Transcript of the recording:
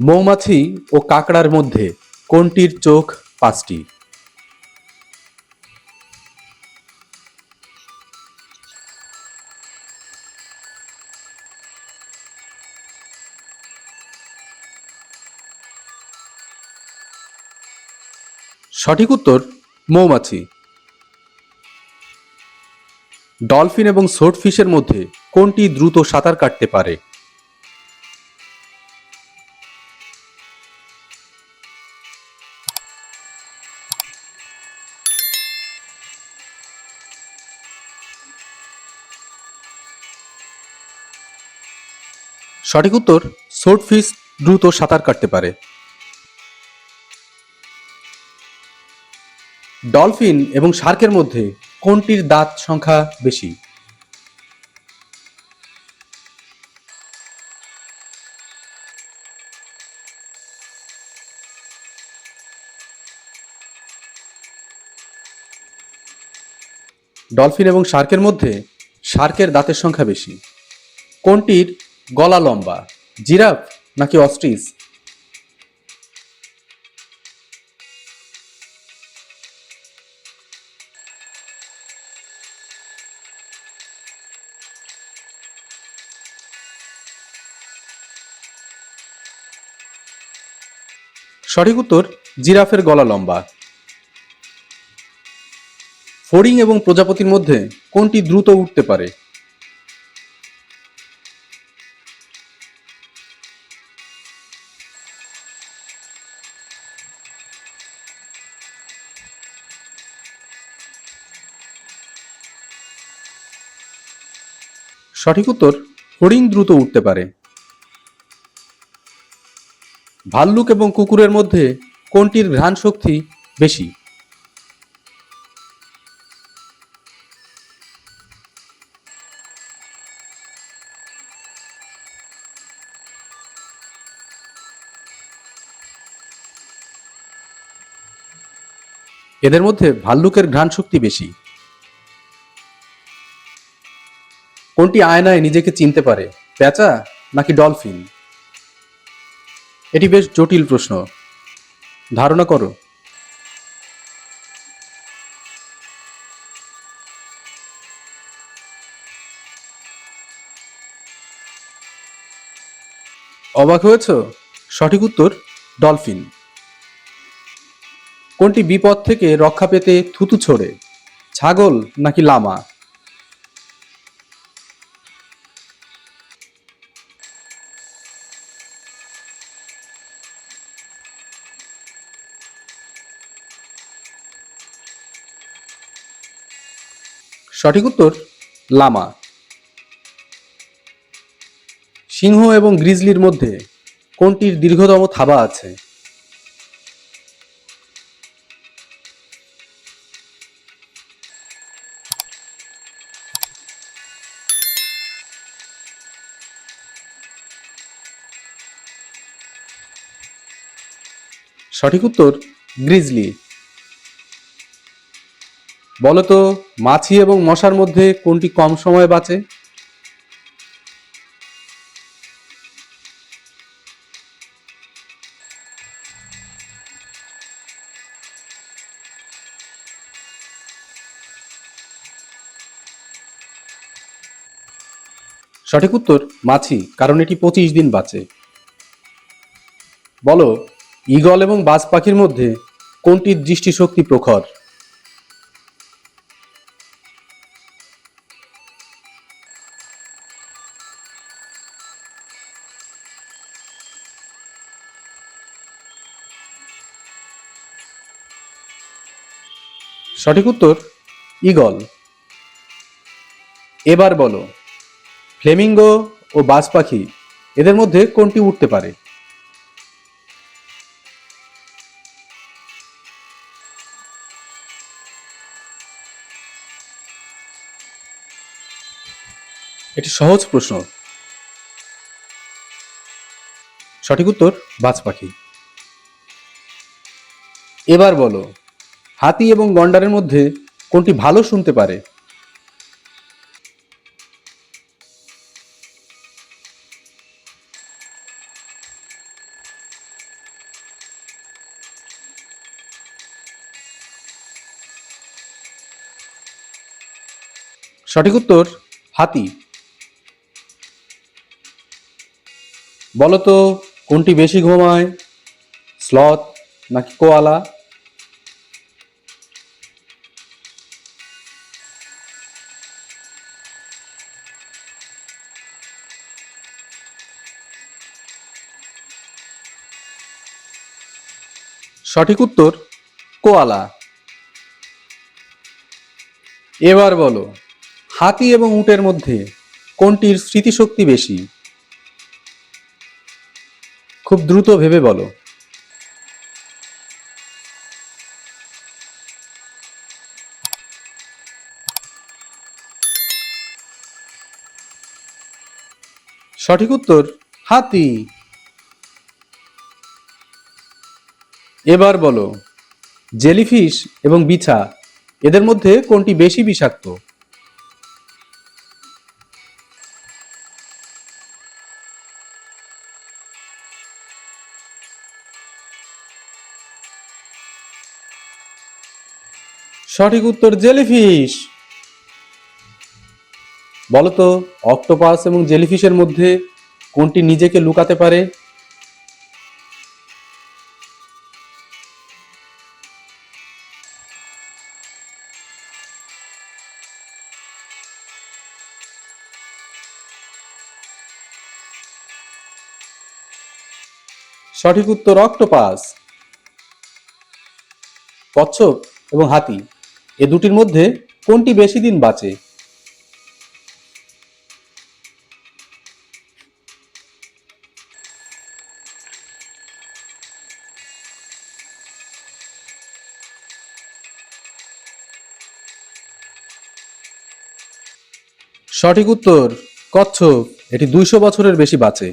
মৌমাছি ও কাঁকড়ার মধ্যে কোনটির চোখ পাঁচটি? সঠিক উত্তর, মৌমাছি। ডলফিন এবং সোটফিশের মধ্যে কোনটি দ্রুত সাঁতার কাটতে পারে? সঠিক উত্তর সোটফিশ দ্রুত সাঁতার কাটতে পারে। ডলফিন এবং শার্কের মধ্যে কোনটির দাঁত সংখ্যা বেশি? ডলফিন এবং শার্কের মধ্যে শার্কের দাঁতের সংখ্যা বেশি। কোনটির গলা লম্বা, জিরাফ নাকি অস্ট্রিচ? সঠিক উত্তর, জিরাফের গলা লম্বা। ফড়িং এবং প্রজাপতির মধ্যে কোনটি দ্রুত উঠতে পারে? সঠিক উত্তর, হরিণ দ্রুত উঠতে পারে। ভাল্লুক এবং কুকুরের মধ্যে কোনটির ঘ্রাণ শক্তি বেশি? এদের মধ্যে ভাল্লুকের ঘ্রাণ শক্তি বেশি। কোনটি আয়নায় নিজেকে চিনতে পারে পেঁচা নাকি ডলফিন? এটি বেশ জটিল প্রশ্ন। ধারণা করো। অবাক হয়েছ? সঠিক উত্তর, ডলফিন। কোনটি বিপদ থেকে রক্ষা পেতে থুতু ছোড়ে, ছাগল নাকি লামা? সঠিক উত্তর লামা। সিংহ এবং গ্রিজলির মধ্যে কোনটির দীর্ঘতম থাবা আছে? সঠিক উত্তর গ্রিজলি। বলতো, মাছি এবং মশার মধ্যে কোনটি কম সময় বাঁচে? সঠিক উত্তর, মাছি, কারণ এটি পঁচিশ দিন বাঁচে। বলো, ঈগল এবং বাজ পাখির মধ্যে কোনটির দৃষ্টিশক্তি প্রখর? সঠিক উত্তর, ঈগল। এবার বলো, ফ্লেমিঙ্গো ও বাজ পাখি এদের মধ্যে কোনটি উঠতে পারে? এটি সহজ প্রশ্ন। সঠিক উত্তর, বাজ পাখি। এবার বলো হাতি এবং গন্ডারের মধ্যে কোনটি ভালো শুনতে পারে? সঠিক উত্তর, হাতি। বলতো, কোনটি বেশি ঘুমায়? স্লথ নাকি কোয়ালা? সঠিক উত্তর, কোয়ালা। এবার বলো, হাতি এবং উটের মধ্যে কোনটির স্মৃতিশক্তি বেশি? খুব দ্রুত ভেবে বলো। সঠিক উত্তর, হাতি। এবার বলো, জেলিফিশ এবং বিছা, এদের মধ্যে কোনটি বেশি বিষাক্ত? সঠিক উত্তর জেলিফিশ। বলতো, অক্টোপাস এবং জেলিফিশের মধ্যে কোনটি নিজেকে লুকাতে পারে? সঠিক উত্তর অক্টোপাস। কচ্ছপ এবং হাতি, এ দুটির মধ্যে কোনটি বেশি দিন বাঁচে? সঠিক উত্তর, কচ্ছপ, এটি দুইশো বছরের বেশি বাঁচে।